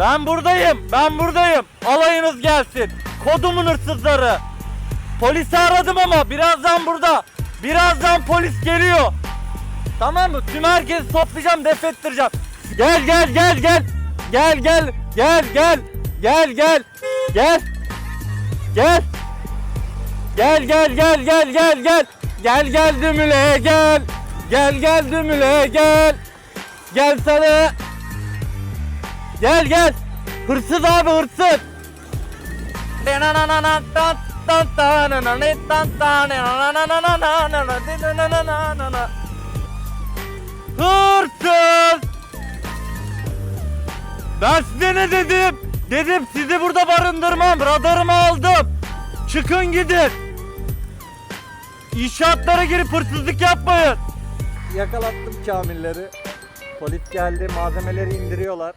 Ben buradayım. Ben buradayım. Alayınız gelsin. Kodumun hırsızları. Polisi aradım ama birazdan burada. Birazdan polis geliyor. Tamam mı? Tüm herkesi toplayacağım, def ettireceğim. Gel gel gel gel. Gel gel. Gel gel. Gel gel. Gel. Gel. Gel gel gel gel gel gel. Gel gel dümüle gel. Gel gel dümüle gel. Gel sana. Gel gel. Hırsız abi hırsız. Hırsız. Ben size ne dedim? Dedim sizi burada barındırmam. Radarımı aldım. Çıkın gidin. İnşaatlara girip hırsızlık yapmayın. Yakalattım kamilleri. Polis geldi, malzemeleri indiriyorlar.